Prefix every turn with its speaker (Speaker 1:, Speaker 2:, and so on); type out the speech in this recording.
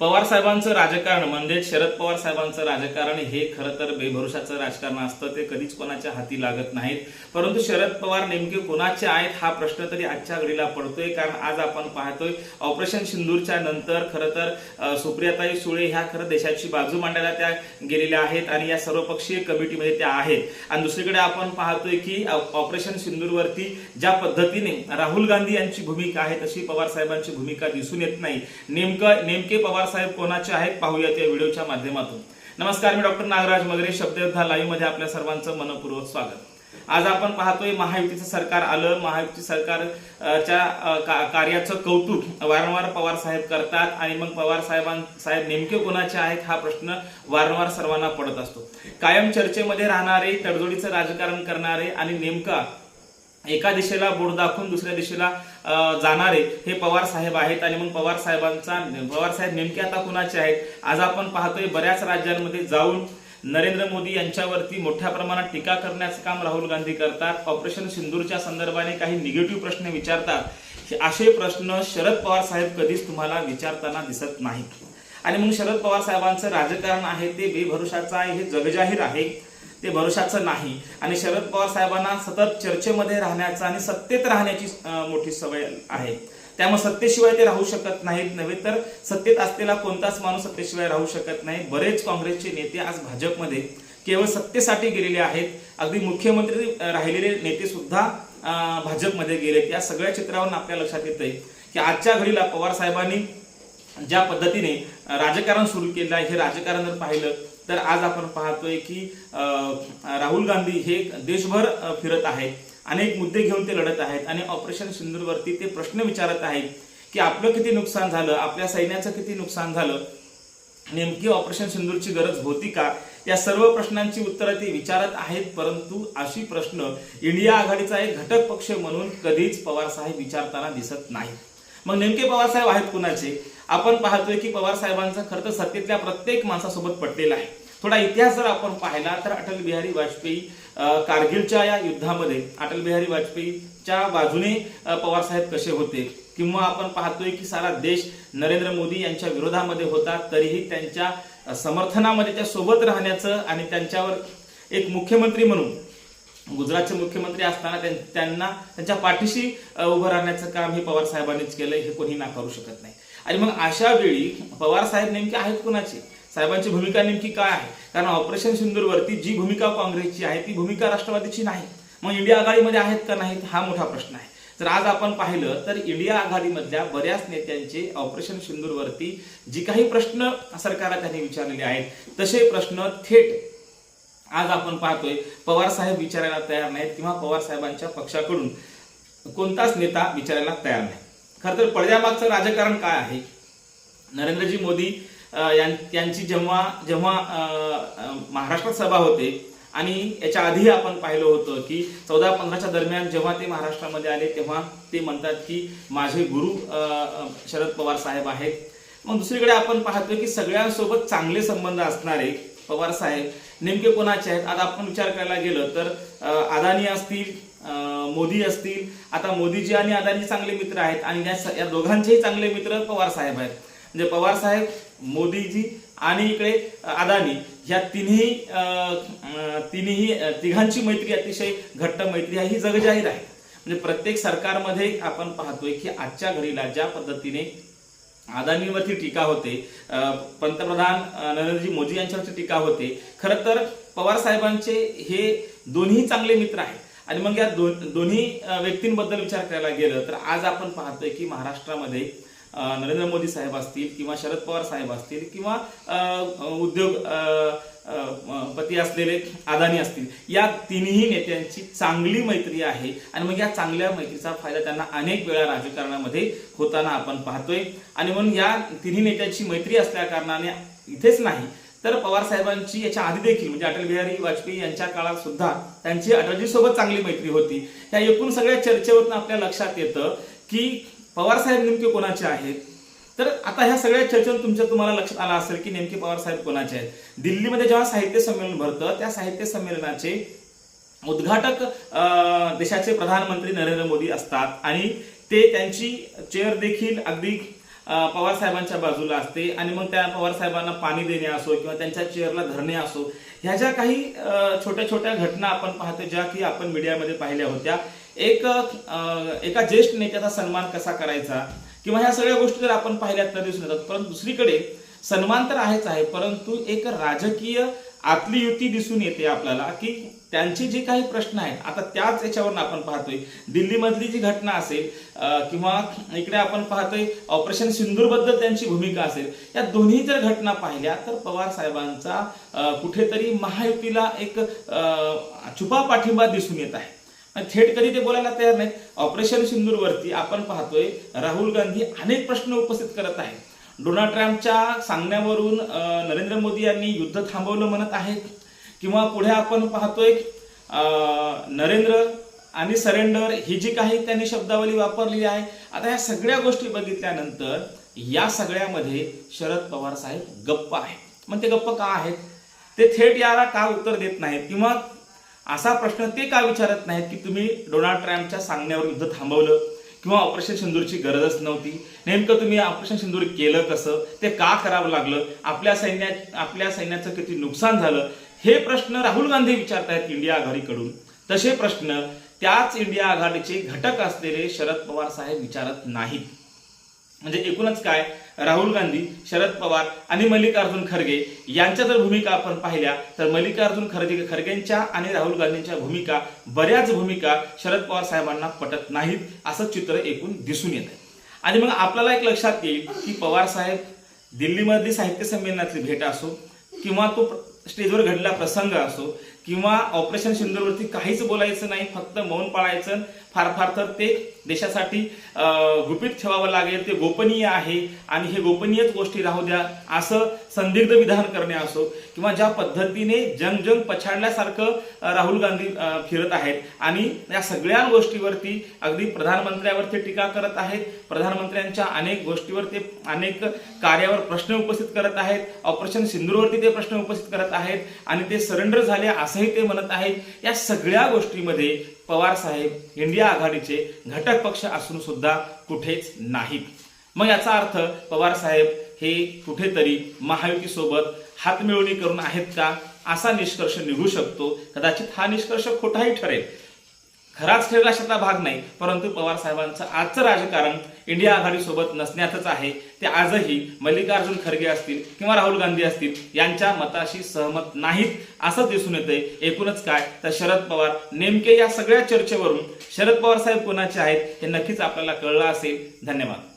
Speaker 1: पवार साहेबांचं राजकारण म्हणजे शरद पवार साहेबांचं राजकारण हे खरं तर बेभरोशाचं राजकारण असतं. ते कधीच कोणाच्या हाती लागत नाहीत. परंतु शरद पवार नेमके कोणाचे आहेत हा प्रश्न तरी आजच्या घडीला पडतोय. कारण आज आपण पाहतोय ऑपरेशन सिंदूरच्या नंतर खरं तर सुप्रियाताई सुळे ह्या खरं देशाची बाजू मांडायला त्या गेलेल्या आहेत आणि या सर्वपक्षीय कमिटीमध्ये त्या आहेत. आणि दुसरीकडे आपण पाहतोय की ऑपरेशन सिंदूरवरती ज्या पद्धतीने राहुल गांधी यांची भूमिका आहे तशी पवार साहेबांची भूमिका दिसून येत नाही. नेमकं नेमके पवार बाबासाहेब कोणाचे आहेत पाहूयात या व्हिडिओच्या माध्यमातून. नमस्कार मी डॉक्टर नागराज मगरे शब्दयोद्धा लाईव्हमध्ये आपल्या सर्वांचं मनपूर्वक स्वागत. आज आपण पाहतोय महायुतीचं सरकार आलं. महायुती सरकारच्या कार्याचं कौतुक वारंवार पवार साहेब करतात आणि मग पवार साहेबां साहेब नेमके कोणाचे आहेत हा प्रश्न वारंवार सर्वांना पडत असतो. कायम चर्चेमध्ये राहणारे तडजोडीचं राजकारण करणारे आणि नेमका एका दिशेला बोट दाखवून दुसऱ्या दिशेला जाणारे हे पवार साहेब आहेत आणि मग पवार साहेबांचा पवार साहेब नेमके आता कुणाचे आहेत? आज आपण पाहतोय बऱ्याच राज्यांमध्ये जाऊन नरेंद्र मोदी यांच्यावरती मोठ्या प्रमाणात टीका करण्याचं काम राहुल गांधी करतात. ऑपरेशन सिंदूरच्या संदर्भाने काही निगेटिव्ह प्रश्न विचारतात. हे असे प्रश्न शरद पवार साहेब कधीच तुम्हाला विचारताना दिसत नाहीत. आणि मग शरद पवार साहेबांचं राजकारण आहे ते बेभरोशाचं आहे हे जगजाहीर आहे. ते भरोशाचं नाही. आणि शरद पवार साहेबांना सतत चर्चेमध्ये राहण्याचा आणि सत्तेत राहण्याची मोठी सवय आहे. त्यामुळे सत्तेशिवाय ते राहू शकत नाहीत नव्हे तर सत्तेत असलेला कोणताच माणूस सत्तेशिवाय राहू शकत नाही. बरेच काँग्रेसचे नेते आज भाजपमध्ये केवळ सत्तेसाठी गेलेले आहेत. अगदी मुख्यमंत्री राहिलेले नेते सुद्धा भाजपमध्ये गेलेत. या सगळ्या चित्रावरून आपल्या लक्षात येतंय की आजच्या घडीला पवार साहेबांनी ज्या पद्धतीने राजकारण सुरू केलं आहे हे राजकारण जर पाहिलं तर आज आपण पाहतोय की राहुल गांधी हे देशभर फिरत आहेत. अनेक मुद्दे घेऊन ते लढत आहेत आणि ऑपरेशन सिंधूरवरती ते प्रश्न विचारत आहेत की आपलं किती नुकसान झालं आपल्या सैन्याचं किती नुकसान झालं नेमकी ऑपरेशन सिंधूरची गरज होती का? या सर्व प्रश्नांची उत्तरं ते विचारत आहेत परंतु अशी प्रश्न इंडिया आघाडीचा एक घटक पक्ष म्हणून कधीच पवार साहेब विचारताना दिसत नाही. मग नेमके पवार साहेब आहेत कुणाचे? आपण पाहतोय की पवार साहेबांचा सत्तेतल्या प्रत्येक माणसासोबत पडलेला आहे. थोडा इतिहास जर आपण पाहिला तर अटल बिहारी वाजपेयी कारगिलच्या या युद्धामध्ये अटल बिहारी वाजपेयीच्या बाजूने पवार साहेब कसे होते? किंवा आपण पाहतोय की सारा देश नरेंद्र मोदी यांच्या विरोधामध्ये होता तरीही त्यांच्या समर्थनामध्ये त्या सोबत राहण्याचं आणि त्यांच्यावर एक मुख्यमंत्री म्हणून गुजरातचे मुख्यमंत्री असताना त्यांना त्यांच्या पाठीशी उभं राहण्याचं काम हे पवार साहेबांनीच केलंय हे कोणी नाकारू शकत नाही. आणि मग अशा वेळी पवार साहेब नेमके आहेत कुणाचे? साहेबांची भूमिका नेमकी काय आहे? कारण ऑपरेशन सिंदूरवरती जी भूमिका काँग्रेसची आहे ती भूमिका राष्ट्रवादीची नाही. मग इंडिया आघाडीमध्ये आहेत का नाहीत हा मोठा प्रश्न आहे. जर आज आपण पाहिलं तर इंडिया आघाडीमधल्या बऱ्याच नेत्यांचे ऑपरेशन सिंदूरवरती जी काही प्रश्न सरकारला त्यांनी विचारलेले आहेत तसे प्रश्न थेट आज आपण पाहतोय पवार साहेब विचारायला तयार नाहीत किंवा पवार साहेबांच्या पक्षाकडून कोणताच नेता विचारायला तयार नाही. खरं तर पडद्यामागचं राजकारण काय आहे? नरेंद्रजी मोदी यांची जेव्हा जेव्हा महाराष्ट्रात सभा होते आणि याच्या आधी आपण पाहिलं होतं की चौदा पंधराच्या दरम्यान जेव्हा ते महाराष्ट्रामध्ये आले तेव्हा ते म्हणतात की माझे गुरु शरद पवार साहेब आहेत. मग दुसरीकडे आपण पाहतोय की सगळ्यांसोबत चांगले संबंध असणारे पवार साहेब नेमके कोणाचे आहेत? आता आपण विचार करायला गेलं तर अदानी असतील मोदी असतील. आता मोदीजी आणि अदानी चांगले मित्र आहेत आणि या दोघांचेही चांगले मित्र पवार साहेब आहेत. म्हणजे पवार साहेब मोदीजी आणि इकडे अदानी ह्या तिन्ही तिन्ही तिघांची मैत्री अतिशय घट्ट मैत्री आहे ही जगजाहीर आहे. म्हणजे प्रत्येक सरकारमध्ये आपण पाहतोय की आजच्या घडीला ज्या पद्धतीने अदानीवरती टीका होते पंतप्रधान नरेंद्रजी मोदी यांच्यावरती टीका होते खरं तर पवार साहेबांचे हे दोन्ही चांगले मित्र आहेत. आणि मग या दोन दोन्ही व्यक्तींबद्दल विचार करायला गेलं तर आज आपण पाहतोय की महाराष्ट्रामध्ये नरेंद्र मोदी साहेब असतील किंवा शरद पवार साहेब असतील किंवा उद्योग पती असलेले अदानी असतील या तिन्ही नेत्यांची चांगली मैत्री आहे. आणि मग या चांगल्या मैत्रीचा फायदा त्यांना अनेक वेळा राजकारणामध्ये होताना आपण पाहतोय. आणि म्हणून या तिन्ही नेत्यांची मैत्री असल्या कारणाने इथेच नाही तर पवार साहेबांची याच्या आधी देखील म्हणजे अटल बिहारी वाजपेयी यांच्या काळात सुद्धा त्यांची अटलजी सोबत चांगली मैत्री होती. या एकूण सगळ्या चर्चेवरून आपल्या लक्षात येतं की पवार साहेब नेमके कोणाचे आहेत? तर आता ह्या सगळ्या चर्चेतून तुमच्या तुम्हाला लक्षात आलं असेल की नेमके पवार साहेब कोणाचे आहेत? दिल्लीमध्ये जेव्हा साहित्य संमेलन भरतं त्या साहित्य संमेलनाचे उद्घाटक देशाचे प्रधानमंत्री नरेंद्र मोदी असतात आणि ते त्यांची चेअर देखील अगदी पवारसाहेबांच्या पवार साहेबांच्या बाजूला असते आणि मग त्या पवार साहेबांना पाणी देणे असो किंवा त्यांच्या चेअरला धरणे असो ह्या ज्या काही छोट्या छोट्या घटना आपण पाहतो ज्या की आपण मीडियामध्ये पाहिल्या होत्या एक एका ज्येष्ठ नेत्याचा सन्मान कसा करायचा? किंवा ह्या सगळ्या गोष्टी जर आपण पाहिल्या तर दिसून येतात. परंतु दुसरीकडे सन्मान तर आहेच आहे परंतु एक राजकीय आतली युती दिसून येते आपल्याला की त्यांचे जे काही प्रश्न आहेत आता त्याच याच्यावरून आपण पाहतोय. दिल्लीमधली जी घटना असेल किंवा इकडे आपण पाहतोय ऑपरेशन सिंदूरबद्दल त्यांची भूमिका असेल या दोन्ही जर घटना पाहिल्या तर पवार साहेबांचा कुठेतरी महायुतीला एक छुपा पाठिंबा दिसून येत आहे. आणि थेट कधी ते बोलायला तयार नाहीत. ऑपरेशन सिंदूरवरती आपण पाहतोय राहुल गांधी अनेक प्रश्न उपस्थित करत आहेत. डोनाल्ड ट्रम्पच्या सांगण्यावरून नरेंद्र मोदी यांनी युद्ध थांबवलं म्हणत आहेत. किंवा पुढे आपण पाहतोय नरेंद्र आणि सरेंडर ही जी काही त्यांनी शब्दावली वापरलेली आहे आता ह्या सगळ्या गोष्टी बघितल्यानंतर या सगळ्यामध्ये शरद पवार साहेब गप्प आहेत. मग ते गप्प का आहेत? ते थेट याला का उत्तर देत नाहीत? किंवा असा प्रश्न ते का विचारत नाहीत की तुम्ही डोनाल्ड ट्रम्पच्या सांगण्यावर युद्ध थांबवलं किंवा ऑपरेशन सिंदूरची गरजच नव्हती? नेमकं तुम्ही ऑपरेशन सिंदूर केलं कसं? ते का करावं लागलं? आपल्या सैन्या आपल्या सैन्याचं किती नुकसान झालं? हे प्रश्न राहुल गांधी विचारतायत इंडिया आघाडीकडून. तसे प्रश्न त्याच इंडिया आघाडीचे घटक असलेले शरद पवार साहेब विचारत नाहीत. म्हणजे एकूणच काय? राहुल गांधी शरद पवार आणि मल्लिकार्जुन खरगे यांच्या जर भूमिका आपण पाहिल्या तर मल्लिकार्जुन खरगे खरगेंच्या आणि राहुल गांधींच्या भूमिका बऱ्याच भूमिका शरद पवार साहेबांना पटत नाहीत असं चित्र एकूण दिसून येत आहे आणि मग आपल्याला एक लक्षात येईल की पवार साहेब दिल्लीमधली साहित्य संमेलनातली भेट असो किंवा तो स्टेजवर घडलेला प्रसंग असो किंवा ऑपरेशन सिंदूरवरती काहीच बोलायचं नाही फक्त मौन पाळायचं. फार फार तर ते देशासाठी गुपित ठेवावं लागेल. ते गोपनीय आहे आणि हे गोपनीयच गोष्टी राहू द्या असं संदिग्ध विधान करणे असो किंवा ज्या पद्धतीने जंग जंग पछाडल्यासारखं राहुल गांधी फिरत आहेत. आणि या सगळ्या गोष्टीवरती अगदी प्रधानमंत्र्यावरती टीका करत आहेत. प्रधानमंत्र्यांच्या अनेक गोष्टीवर ते अनेक कार्यावर प्रश्न उपस्थित करत आहेत. ऑपरेशन सिंदूरवरती ते प्रश्न उपस्थित करत आहेत. आणि ते सरेंडर झाले असं असंही ते म्हणत आहेत या सगळ्या गोष्टीमध्ये पवार साहेब इंडिया आघाडीचे घटक पक्ष असून सुद्धा कुठेच नाहीत. मग याचा अर्थ पवार साहेब हे कुठेतरी महायुतीसोबत हातमिळवणी करून आहेत का? असा निष्कर्ष निघू शकतो. कदाचित हा निष्कर्ष खोटाही ठरेल. खराच ठरेल अशातला भाग नाही परंतु पवार साहेबांचं आजचं राजकारण इंडिया आघाडीसोबत नसण्यातच आहे. ते आजही मल्लिकार्जुन खरगे असतील किंवा राहुल गांधी असतील यांच्या मताशी सहमत नाहीत असं दिसून येतंय. एकूणच काय? तर शरद पवार नेमके या सगळ्या चर्चेवरून शरद पवार साहेब कोणाचे आहेत हे नक्कीच आपल्याला कळलं असेल. धन्यवाद.